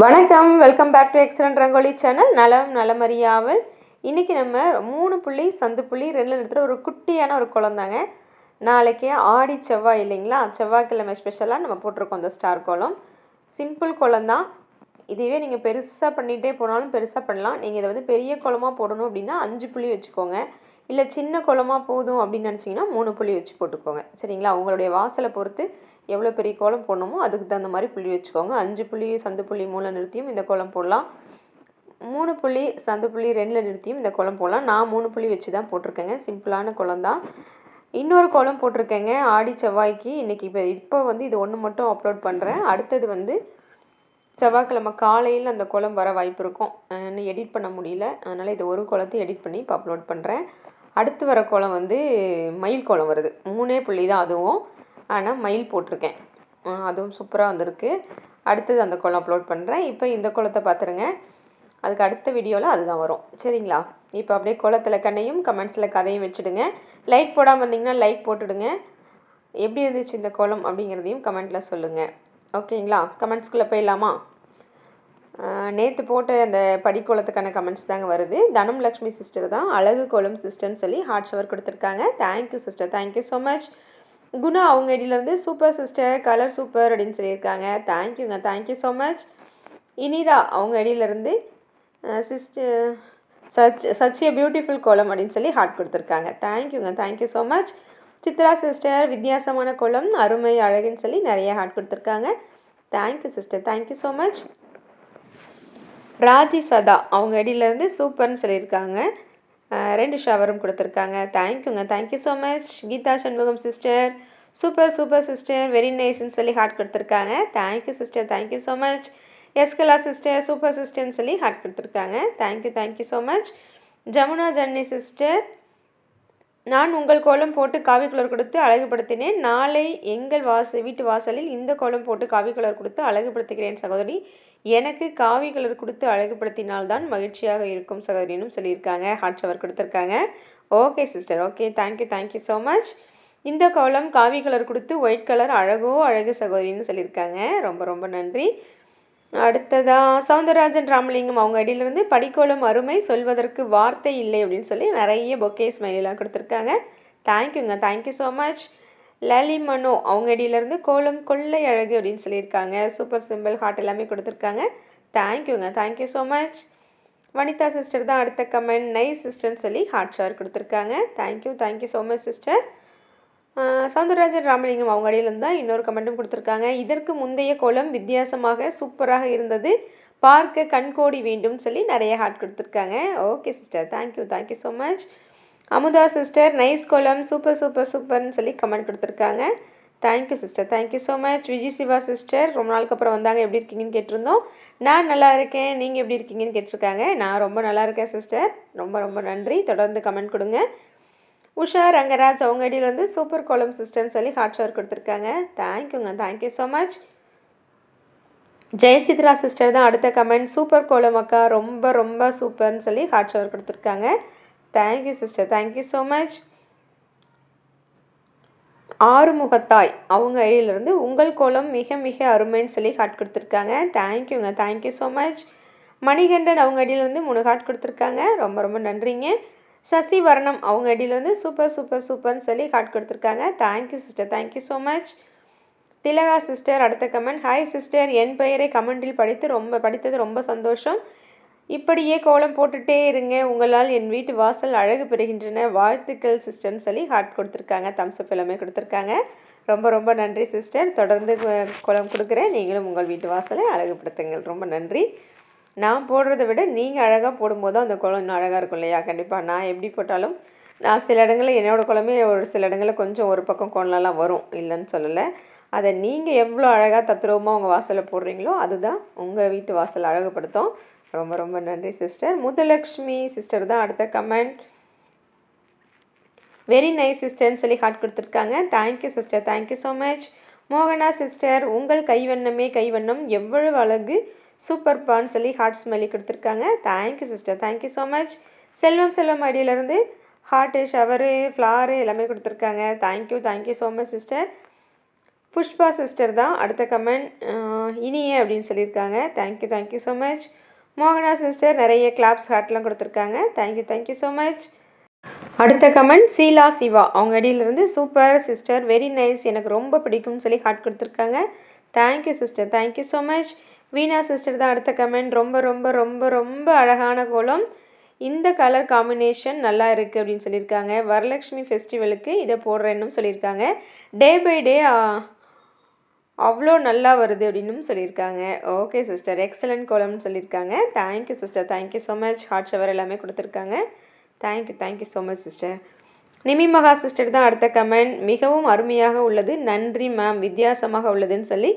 வணக்கம் welcome back to excellent rangoli channel நலம் நலமறியாவல் இன்றைக்கி நம்ம மூணு புள்ளி சந்து புள்ளி ரெண்டு நிறுத்துகிற ஒரு குட்டியான ஒரு குளந்தாங்க நாளைக்கு ஆடி செவ்வாய் இல்லைங்களா? செவ்வாய்க்கிழமை ஸ்பெஷலாக நம்ம போட்டிருக்கோம் அந்த ஸ்டார் கோலம். சிம்பிள் குளந்தான் தான். இதுவே நீங்கள் பெருசாக பண்ணிகிட்டே போனாலும் பெருசாக பண்ணலாம். நீங்கள் இதை வந்து பெரிய குளமாக போடணும் அப்படின்னா அஞ்சு புள்ளி வச்சுக்கோங்க. இல்லை சின்ன குளமாக போதும் அப்படின்னு நினச்சிங்கன்னா மூணு புள்ளி வச்சு போட்டுக்கோங்க. சரிங்களா? உங்களுடைய வாசலை பொறுத்து எவ்வளோ பெரிய கோலம் போடணுமோ அதுக்கு தகுந்த மாதிரி புள்ளி வச்சுக்கோங்க. அஞ்சு புள்ளி சந்து புள்ளி மூளை நிறுத்தியும் இந்த கோலம் போடலாம். மூணு புள்ளி சந்து புள்ளி ரெண்டில் நிறுத்தியும் இந்த கோலம் போடலாம். நான் மூணு புள்ளி வச்சு தான் போட்டிருக்கேங்க. சிம்பிளான கோலம் தான். இன்னொரு கோலம் போட்டிருக்கேங்க. ஆடி செவ்வாய்க்கு. இன்றைக்கி இப்போ இப்போ வந்து இது ஒன்று மட்டும் அப்லோட் பண்ணுறேன் அடுத்தது வந்து செவ்வாய்க்கிழமை காலையில் அந்த கோலம் வர வாய்ப்பு இருக்கும். இன்னும் எடிட் பண்ண முடியல. அதனால் இது ஒரு கோலத்தை எடிட் பண்ணி இப்போ அப்லோட் பண்ணுறேன் அடுத்து வர கோலம் வந்து மயில் கோலம் வருது. மூணே புள்ளி தான் அதுவும். ஆனால் மயில் போட்டிருக்கேன். அதுவும் சூப்பராக வந்திருக்கு. அடுத்தது அந்த கோலம் அப்லோட் பண்ணுறேன் இப்போ இந்த கோலத்தை பார்த்துருங்க அதுக்கு அடுத்த வீடியோவில் அதுதான் வரும். சரிங்களா? இப்போ அப்படியே கோலத்தில் கண்ணையும் கமெண்ட்ஸில் கதையும் வச்சுடுங்க. லைக் போடாமல் இருந்தீங்கன்னா லைக் போட்டுடுங்க. எப்படி இருந்துச்சு இந்த கோலம் அப்படிங்கிறதையும் கமெண்ட்டில் சொல்லுங்கள் ஓகேங்களா? கமெண்ட்ஸ்குள்ளே போயிடலாமா? நேற்று போட்ட அந்த படிக்கோலத்துக்கான கமெண்ட்ஸ் தாங்க வருது. தனம் லக்ஷ்மி சிஸ்டர் தான். அழகு கோலம் சிஸ்டர்னு சொல்லி ஹார்ட் ஷவர் கொடுத்துருக்காங்க. Thank you sister thank you so much Guna அவங்க ஐடியிலேருந்து சூப்பர் சிஸ்டர் கலர் சூப்பர் அப்படின்னு சொல்லியிருக்காங்க. தேங்க்யூங்க தேங்க்யூ ஸோ மச் இனிரா அவங்க ஐடியிலேருந்து sister such such a beautiful கோலம் அப்படின்னு சொல்லி ஹார்ட் கொடுத்துருக்காங்க. தேங்க்யூங்க thank you so much Chitra sister வித்தியாசமான கோலம் அருமை அழகுன்னு சொல்லி நிறைய ஹார்ட் கொடுத்துருக்காங்க. Thank you sister thank you so much Raji Sadha அவங்க அடியிலேருந்து சூப்பர்னு சொல்லியிருக்காங்க. ரெண்டு ஷவரும் கொடுத்துருக்காங்க. தேங்க்யூங்க thank you so much Geetha Shanmugam sister super super sister very நைஸ்ன்னு சொல்லி ஹார்ட் கொடுத்துருக்காங்க. Thank you sister thank you so much எஸ்கலா sister super சிஸ்டர்னு சொல்லி ஹார்ட் கொடுத்துருக்காங்க. Thank you thank you so much Jamuna Janni sister நான் உங்கள் கோலம் போட்டு காவி கலர் கொடுத்து அழகுபடுத்தினேன். நாளை எங்கள் வாச வீட்டு வாசலில் இந்த கோலம் போட்டு காவி கலர் கொடுத்து அழகுபடுத்துகிறேன் சகோதரி. எனக்கு காவி கலர் கொடுத்து அழகுபடுத்தினால்தான் மகிழ்ச்சியாக இருக்கும் சகோதரினும் சொல்லியிருக்காங்க ஹாட் ஷவர் கொடுத்துருக்காங்க. Okay sister okay thank you thank you so much இந்த கோலம் காவி கலர் கொடுத்து ஒயிட் கலர் அழகோ அழகு சகோதரின்னு சொல்லியிருக்காங்க. ரொம்ப ரொம்ப நன்றி. அடுத்ததா சவுந்தரராஜன் ராமலிங்கம் அவங்க அடியிலிருந்து படிக்கோலம் அருமை சொல்வதற்கு வார்த்தை இல்லை அப்படின்னு சொல்லி நிறைய பொக்கே ஸ்மைலாம் கொடுத்துருக்காங்க. தேங்க்யூங்க thank you so much Lali Mano அவங்க அடியிலேருந்து கோலம் கொள்ளை அழகு அப்படின்னு சொல்லியிருக்காங்க. சூப்பர் சிம்பிள் ஹார்ட் எல்லாமே கொடுத்துருக்காங்க. தேங்க்யூங்க thank you so much Vanitha sister தான் அடுத்த கமெண்ட் நைஸ் சிஸ்டர்னு சொல்லி ஹார்ட் ஷவர் கொடுத்துருக்காங்க. Thank you thank you so much sister Soundararajan Ramalingam அவங்க அடியிலேருந்து தான் இன்னொரு கமெண்ட்டும் கொடுத்துருக்காங்க. இதற்கு முந்தைய கோலம் வித்தியாசமாக சூப்பராக இருந்தது. பார்க்க கண்கோடி வேண்டும் சொல்லி நிறைய ஹார்ட் கொடுத்துருக்காங்க. Okay sister thank you thank you so much Amudha sister nice கோலம் சூப்பர் சூப்பர் சூப்பர்னு சொல்லி கமெண்ட் கொடுத்துருக்காங்க. Thank you sister thank you so much Vijay Siva sister ரொம்ப நாளுக்கு அப்புறம் வந்தாங்க. எப்படி இருக்கீங்கன்னு கேட்டிருந்தோம். நான் நல்லா இருக்கேன். நீங்கள் எப்படி இருக்கீங்கன்னு கேட்டிருக்காங்க. நான் ரொம்ப நல்லா இருக்கேன் சிஸ்டர் ரொம்ப ரொம்ப நன்றி. தொடர்ந்து கமெண்ட் கொடுங்க. உஷா ரங்கராஜ் அவங்க அடியிலேருந்து சூப்பர் கோலம் சிஸ்டர்னு சொல்லி ஹாட் ஷவர் கொடுத்துருக்காங்க. தேங்க்யூங்க thank you so much Jayachitra sister தான் அடுத்த கமெண்ட் சூப்பர் கோலம் அக்கா ரொம்ப ரொம்ப சூப்பர்னு சொல்லி ஹாட் ஷவர் கொடுத்துருக்காங்க. Thank you sister thank you so much Arumugathai அவங்க ஐடியிலேருந்து உங்கள் கோலம் மிக மிக அருமைன்னு சொல்லி ஹாட் கொடுத்துருக்காங்க. தேங்க்யூங்க தேங்க்யூ ஸோ மச் மணிகண்டன் அவங்க அடியிலேருந்து மூணு ஹாட் கொடுத்துருக்காங்க. ரொம்ப ரொம்ப நன்றிங்க. சசி வர்ணம் அவங்க அடியிலேருந்து சூப்பர் சூப்பர் சூப்பர்னு சொல்லி ஹாட் கொடுத்துருக்காங்க. Thank you sister thank you so much Thilaga sister அடுத்த கமெண்ட் ஹாய் சிஸ்டர் என் பெயரை கமெண்டில் படித்து ரொம்ப படித்தது ரொம்ப சந்தோஷம். இப்படியே கோலம் போட்டுட்டே இருங்க. உங்களால் என் வீட்டு வாசல் அழகு பெறுகின்றன. வாழ்த்துக்கள் சிஸ்டர்னு சொல்லி ஹார்ட் கொடுத்துருக்காங்க. தம்ஸ்அப் எல்லாமே கொடுத்துருக்காங்க. ரொம்ப ரொம்ப நன்றி சிஸ்டர் தொடர்ந்து கு- கோலம் கொடுக்குறேன். நீங்களும் உங்கள் வீட்டு வாசலை அழகுபடுத்துங்கள். ரொம்ப நன்றி. நான் போடுறதை விட நீங்கள் அழகாக போடும்போது அந்த கோலம் இன்னும் அழகாக இருக்கும் இல்லையா? கண்டிப்பாக நான் எப்படி போட்டாலும் நான் சில இடங்களில் என்னோடய குளமே ஒரு சில இடங்களில் கொஞ்சம் ஒரு பக்கம் கோலம்லாம் வரும். இல்லைன்னு சொல்லலை. அதை நீங்கள் எவ்வளோ அழகாக தத்ரூபமாக உங்கள் வாசலில் போடுறீங்களோ அதுதான் உங்கள் வீட்டு வாசல் அழகுபடுத்தும். ரொம்ப ரொம்ப நன்றி சிஸ்டர் முத்துலக்ஷ்மி சிஸ்டர் தான் அடுத்த கமெண்ட் வெரி நைஸ் சிஸ்டர்னு சொல்லி ஹார்ட் கொடுத்துருக்காங்க. Thank you sister thank you so much மோகனா சிஸ்டர் உங்கள் கைவண்ணமே கைவண்ணம். எவ்வளவு அழகு சூப்பர்பான்னு சொல்லி ஹார்ட் ஸ்மெல்லி கொடுத்துருக்காங்க. Thank you sister thank you so much Selvam Selvam அடியிலேருந்து ஹார்ட்டு ஷவரு ஃப்ளாரு எல்லாமே கொடுத்துருக்காங்க. Thank you thank you so much sister Pushpa sister தான் அடுத்த கமெண்ட் இனியே அப்படின்னு சொல்லியிருக்காங்க. Thank you thank you so much மோகனா சிஸ்டர் நிறைய கிளாப்ஸ் ஹார்ட்லாம் கொடுத்துருக்காங்க. Thank you thank you so much அடுத்த கமெண்ட் சீலா சிவா. அவங்க அடியிலிருந்து சூப்பர் சிஸ்டர் வெரி நைஸ் எனக்கு ரொம்ப பிடிக்கும்னு சொல்லி ஹார்ட் கொடுத்துருக்காங்க. Thank you sister thank you so much Veena sister தான் அடுத்த கமெண்ட் ரொம்ப ரொம்ப ரொம்ப ரொம்ப அழகான கோலம். இந்த கலர் காம்பினேஷன் நல்லா இருக்குது அப்படின்னு சொல்லியிருக்காங்க. வரலட்சுமி ஃபெஸ்டிவலுக்கு இதை போடுறேன்னு சொல்லியிருக்காங்க. டே பை டே அவ்வளோ நல்லா வருது அப்படின்னும் சொல்லியிருக்காங்க. ஓகே சிஸ்டர் எக்ஸலண்ட் கோலம்னு சொல்லியிருக்காங்க. Thank you sister thank you so much heart shower எல்லாமே கொடுத்துருக்காங்க. Thank you thank you so much sister Nimi Maha sister தான் அடுத்த கமெண்ட் மிகவும் அருமையாக உள்ளது. நன்றி மேம் வித்தியாசமாக உள்ளதுன்னு சொல்லி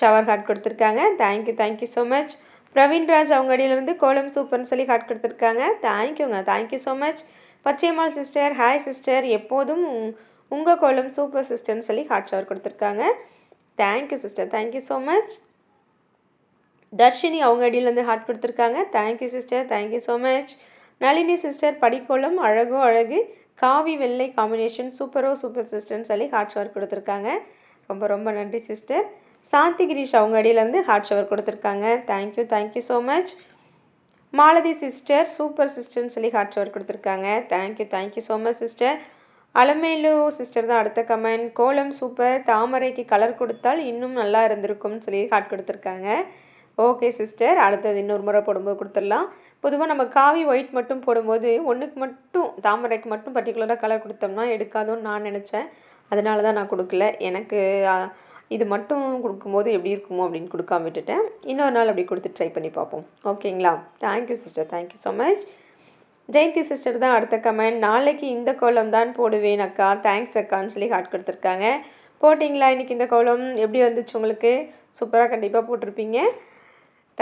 ஷவர் ஹாட் கொடுத்துருக்காங்க. Thank you thank you so much Praveenraj அவங்க அடியிலேருந்து கோலம் சூப்பர்னு சொல்லி ஹாட் கொடுத்துருக்காங்க. தேங்க்யூங்க thank you so much Pachaiyammal sister hi sister எப்போதும் உங்கள் கோலம் சூப்பர் சிஸ்டர்னு சொல்லி ஹாட் ஷவர் கொடுத்துருக்காங்க. Thank you sister thank you so much Dharshini அவங்க அடியிலேருந்து ஹார்ட் கொடுத்துருக்காங்க. Thank you sister thank you so much Nalini sister படிக்கோளம் அழகோ அழகு காவி வெள்ளை காம்பினேஷன் சூப்பரோ சூப்பர் சிஸ்டர்னு சொல்லி ஹார்ட் ஷவர் கொடுத்துருக்காங்க. ரொம்ப ரொம்ப நன்றி சிஸ்டர் சாந்தி கிரீஷ் அவங்க அடியிலேருந்து ஹார்ட் ஷவர் கொடுத்துருக்காங்க. Thank you thank you so much Malathi sister super சிஸ்டர்னு சொல்லி ஹார்ட் ஷவர் கொடுத்துருக்காங்க. Thank you thank you so much sister Alamelu sister தான் அடுத்த கமெண்ட். கோலம் சூப்பர் தாமரைக்கு கலர் கொடுத்தால் இன்னும் நல்லா இருந்திருக்கும்னு சொல்லி ஹார்ட் கொடுத்துருக்காங்க. ஓகே சிஸ்டர் அடுத்தது இன்னொரு முறை போடும்போது கொடுத்துடலாம். பொதுவாக நம்ம காவி ஒயிட் மட்டும் போடும்போது ஒன்றுக்கு மட்டும் தாமரைக்கு மட்டும் பர்டிகுலராக கலர் கொடுத்தோம்னா எடுக்காதோன்னு நான் நினச்சேன். அதனால தான் நான் கொடுக்கல. எனக்கு இது மட்டும் கொடுக்கும்போது எப்படி இருக்குமோ அப்படின்னு கொடுக்காம விட்டுட்டேன். இன்னொரு நாள் அப்படி கொடுத்து ட்ரை பண்ணி பார்ப்போம். ஓகேங்களா thank you sister thank you so much Jayanthi sister தான் அடுத்த கமெண்ட். நாளைக்கு இந்த கோலம் தான் போடுவேன் அக்கா. தேங்க்ஸ் அக்கான்னு சொல்லி ஹார்ட் கொடுத்துருக்காங்க. போட்டிங்களா இன்றைக்கி இந்த கோலம்? எப்படி வந்துச்சு உங்களுக்கு? சூப்பராக கண்டிப்பாக போட்டிருப்பீங்க.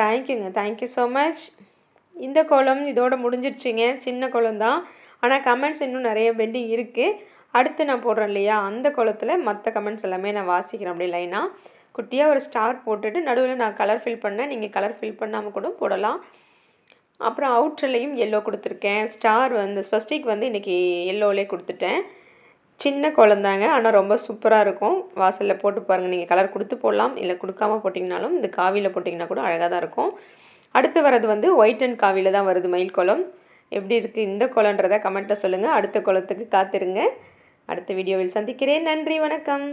தேங்க்யூங்க தேங்க்யூ ஸோ மச் இந்த கோலம் இதோட முடிஞ்சிடுச்சிங்க. சின்ன கோலம் தான். ஆனால் கமெண்ட்ஸ் இன்னும் நிறைய பெண்டிங் இருக்குது அடுத்து நான் போடுறேன் இல்லையா? அந்த கோலத்தில் மற்ற கமெண்ட்ஸ் எல்லாமே நான் வாசிக்கிறேன் அப்படி லைனாக குட்டியாக ஒரு ஸ்டார் போட்டுட்டு நடுவில் நான் கலர் ஃபில் பண்ணேன். நீங்கள் கலர் ஃபில் பண்ணாமல் கூட போடலாம். அப்புறம் அவுட்ருலையும் எல்லோ கொடுத்துருக்கேன். ஸ்டார் வந்து ஸ்வஸ்டிக் வந்து இன்றைக்கி எல்லோலே கொடுத்துட்டேன். சின்ன குழந்தாங்க ஆனால் ரொம்ப சூப்பராக இருக்கும். வாசலில் போட்டு பாருங்கள் நீங்கள் கலர் கொடுத்து போடலாம். இல்லை கொடுக்காம போட்டிங்கனாலும் இந்த காவியில் போட்டிங்கன்னா கூட அழகாக தான் இருக்கும். அடுத்து வர்றது வந்து ஒயிட் அண்ட் காவியில் தான் வருது மயில் குளம். எப்படி இருக்குது இந்த குளன்றதை கமெண்ட்டில் சொல்லுங்கள் அடுத்த குளத்துக்கு காத்திருங்க. அடுத்த வீடியோவில் சந்திக்கிறேன். நன்றி வணக்கம்.